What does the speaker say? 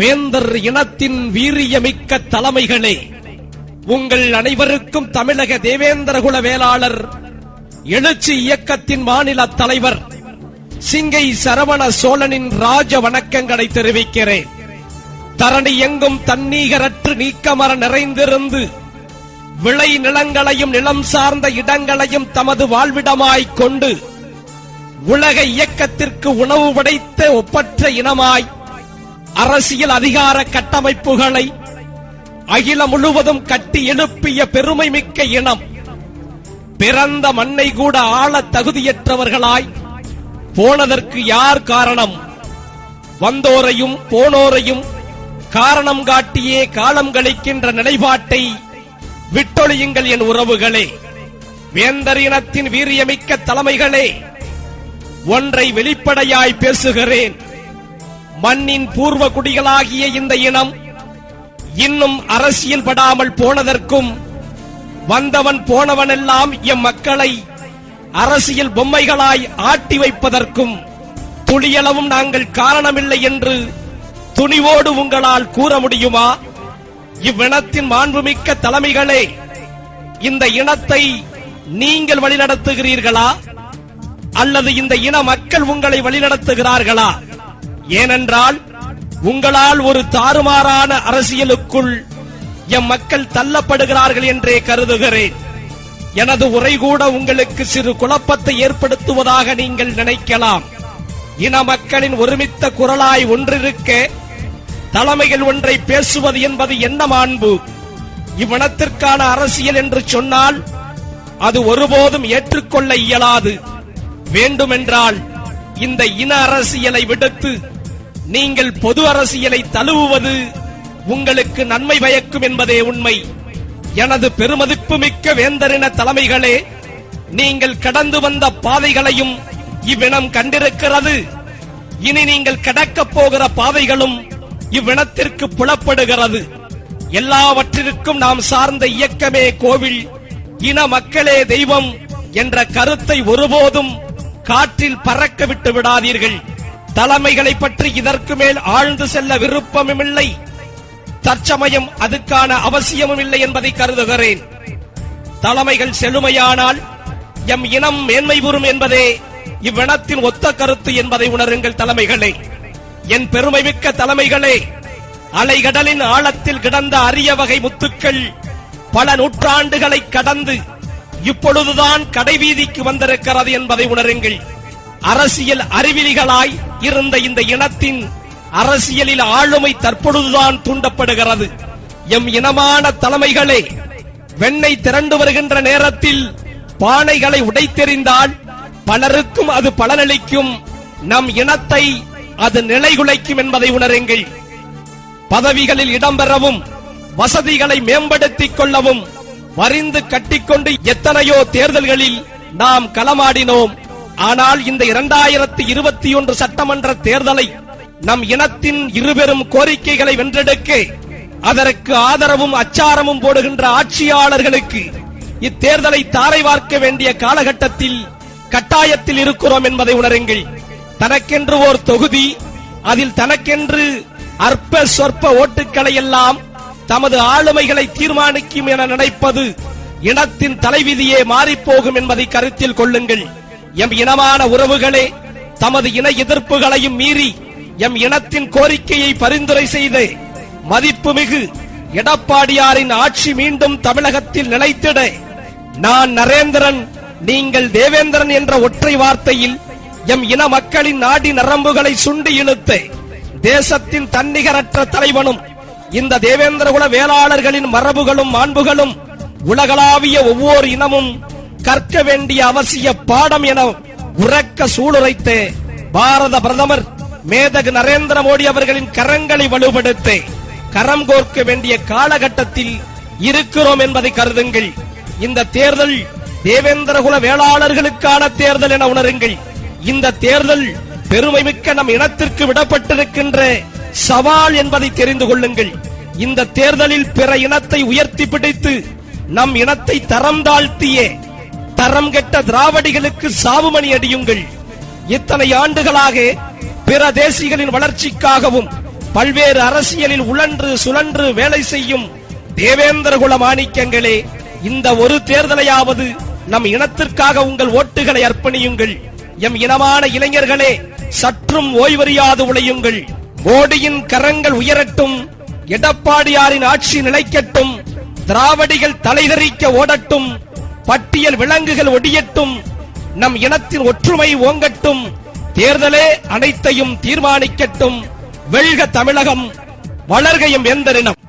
வேந்தர் இனத்தின் வீரியமிக்க தலைமைகளே உங்கள் அனைவருக்கும் தமிழக தேவேந்திரகுல வேளாளர் எழுச்சி இயக்கத்தின் மாநில தலைவர் சிங்கை சரவண சோழனின் ராஜ வணக்கங்களை தெரிவிக்கிறேன். தரணி எங்கும் தண்ணீகரற்று நீக்கமர நிறைந்திருந்து விளை நிலங்களையும் நிலம் சார்ந்த இடங்களையும் தமது வாழ்விடமாய்க் கொண்டு உலக இயக்கத்திற்கு உணவு படைத்த ஒப்பற்ற இனமாய் அரசியல் அதிகார கட்டமைப்புகளை அகிலம் முழுவதும் கட்டி எழுப்பிய பெருமை மிக்க இனம் பிறந்த மண்ணை கூட ஆள தகுதியற்றவர்களாய் போனதற்கு யார் காரணம்? வந்தோரையும் போனோரையும் காரணம் காட்டியே காலம் கழிக்கின்ற நிலைப்பாட்டை விட்டொழியுங்கள் என் உறவுகளே. வேந்தர் இனத்தின் வீரியமிக்க தலைமைகளே ஒன்றை வெளிப்படையாய் பேசுகிறேன். மண்ணின் பூர்வ குடிகளாகிய இந்த இனம் இன்னும் அரசியல் படாமல் போனதற்கும் வந்தவன் போனவனெல்லாம் எம் மக்களை அரசியல் பொம்மைகளாய் ஆட்டி வைப்பதற்கும் துளியளவும் நாங்கள் காரணமில்லை என்று துணிவோடு உங்களால் கூற முடியுமா? இவ்வினத்தின் மாண்புமிக்க தலைமைகளே இந்த இனத்தை நீங்கள் வழிநடத்துகிறீர்களா? அல்லது இந்த இன மக்கள் உங்களை வழிநடத்துகிறார்களா? ஏனென்றால் உங்களால் ஒரு தாறுமாறான அரசியலுக்குள் எம் மக்கள் தள்ளப்படுகிறார்கள் என்றே கருதுகிறேன். எனது உரை கூட உங்களுக்கு சிறு குழப்பத்தை ஏற்படுத்துவதாக நீங்கள் நினைக்கலாம். இன மக்களின் ஒருமித்த குரலாய் ஒன்றிருக்க தலைமைகள் ஒன்றை பேசுவது என்பது என்ன மாண்பு? இவ்வினத்திற்கான அரசியல் என்று சொன்னால் அது ஒருபோதும் ஏற்றுக்கொள்ள இயலாது. வேண்டுமென்றால் இந்த இன அரசியலை விடுத்து நீங்கள் பொது அரசியலை தழுவுவது உங்களுக்கு நன்மை பயக்கும் என்பதே உண்மை. எனது பெருமதிப்புமிக்க வேந்தரின தலைமைகளே நீங்கள் கடந்து வந்த பாதைகளையும் இவ்வினம் கண்டிருக்கிறது. இனி நீங்கள் கடக்கப் போகிற பாதைகளும் இவ்வினத்திற்கு புலப்படுகிறது. எல்லாவற்றிற்கும் நாம் சார்ந்த இயக்கமே கோவில் இன மக்களே தெய்வம் என்ற கருத்தை ஒருபோதும் காற்றில் பறக்க விட்டு விடாதீர்கள். தலைமைகளை பற்றி இதற்கு மேல் ஆழ்ந்து செல்ல விருப்பமும் இல்லை தற்சமயம் அதுக்கான அவசியமும் இல்லை என்பதை கருதுகிறேன். தலைமைகள் செழுமையானால் எம் இனம் மேன்மை பெறும் என்பதே இவ்வினத்தின் ஒத்த கருத்து என்பதை உணருங்கள் தலைமைகளே. என் பெருமை மிக்க தலைமைகளே அலைகடலின் ஆழத்தில் கிடந்த அரிய வகை முத்துக்கள் பல நூற்றாண்டுகளை கடந்து இப்பொழுதுதான் கடைவீதிக்கு வந்திருக்கிறது என்பதை உணருங்கள். அரசியல் அறிவிலிகளாய் இருந்த இந்த இனத்தின் அரசியலில் ஆளுமை தற்பொழுதுதான் தூண்டப்படுகிறது. எம் இனமான தலைமைகளே வெண்ணை திரண்டு வருகின்ற நேரத்தில் பானைகளை உடைத்தெறிந்தால் பலருக்கும் அது பலனளிக்கும். நம் இனத்தை அது நிலைகுலைக்கும் என்பதை உணருங்கள். பதவிகளில் இடம்பெறவும் வசதிகளை மேம்படுத்திக் கொள்ளவும் வரிந்து கட்டிக்கொண்டு எத்தனையோ தேர்தல்களில் நாம் களமாடினோம். ஆனால் இந்த இரண்டாயிரத்தி இருபத்தி ஒன்று சட்டமன்ற தேர்தலை நம் இனத்தின் இருபெரும் கோரிக்கைகளை வென்றெடுக்க அதற்கு ஆதரவும் அச்சாரமும் போடுகின்ற ஆட்சியாளர்களுக்கு இத்தேர்தலை தாரை வார்க்க வேண்டிய காலகட்டத்தில் கட்டாயத்தில் இருக்கிறோம் என்பதை உணருங்கள். தனக்கென்று ஓர் தொகுதி அதில் தனக்கென்று அற்ப சொற்ப ஓட்டுக்களை எல்லாம் தமது ஆளுமைகளை தீர்மானிக்கும் என நினைப்பது இனத்தின் தலைவிதியே மாறிப்போகும் என்பதை கருத்தில் கொள்ளுங்கள். எம் இனமான உறவுகளே தமது இன எதிர்ப்புகளையும் மீறி எம் இனத்தின் கோரிக்கையை பரிந்துரை செய்து மதிப்புமிகு எடப்பாடியாரின் ஆட்சி மீண்டும் தமிழகத்தில் நிலைத்திட நான் நரேந்திரன் நீங்கள் தேவேந்திரன் என்ற ஒற்றை வார்த்தையில் எம் இன மக்களின் நாடி நரம்புகளை சுண்டி இழுத்து தேசத்தின் தன்னிகரற்ற தலைவனும் இந்த தேவேந்திரகுல வேளாளர்களின் மரபுகளும் மாண்புகளும் உலகளாவிய ஒவ்வொரு இனமும் கற்க வேண்டிய அவசிய பாடம் என உறக்க சூளுரைத்து. பாரத பிரதமர் மேதகு நரேந்திர மோடி அவர்களின் கரங்களை வலுப்படுத்தி. கரம் கோர்க்க வேண்டிய காலகட்டத்தில் இருக்கிறோம் என்பதை கருதுங்கள். இந்த தேர்தல் தேவேந்திரகுல வேளாளர்களுக்கான தேர்தல் என உணருங்கள். இந்த தேர்தல் பெருமைமிக்க நம் இனத்திற்கு விடப்பட்டிருக்கின்ற சவால் என்பதை தெரிந்து கொள்ளுங்கள். இந்த தேர்தலில் பிற இனத்தை உயர்த்தி பிடித்து நம் இனத்தை தரம் தாழ்த்திய. தரம் கெட்ட திராவிடிகளுக்கு சாவுமணி அடியுங்கள். இத்தனை ஆண்டுகளாக பிற தேசிகளின் வளர்ச்சிக்காகவும் பல்வேறு அரசியலில் உழன்று சுழன்று வேலை செய்யும் தேவேந்திர குல மாணிக்கங்களே இந்த ஒரு தேர்தலையாவது நம் இனத்திற்காக உங்கள் ஓட்டுகளை அர்ப்பணியுங்கள். எம் இனமான இளைஞர்களே சற்றும் ஓய்வறியாது உழையுங்கள். மோடியின் கரங்கள் உயரட்டும் எடப்பாடியாரின் ஆட்சி நிலைக்கட்டும் திராவிடிகள் தலைதறிக்க ஓடட்டும் பட்டியல் விலங்குகள் ஒடியட்டும் நம் இனத்தின் ஒற்றுமை ஓங்கட்டும் தேர்தலே அனைத்தையும் தீர்மானிக்கட்டும் வெல்க தமிழகம் வளர்கையும் எந்தரினம்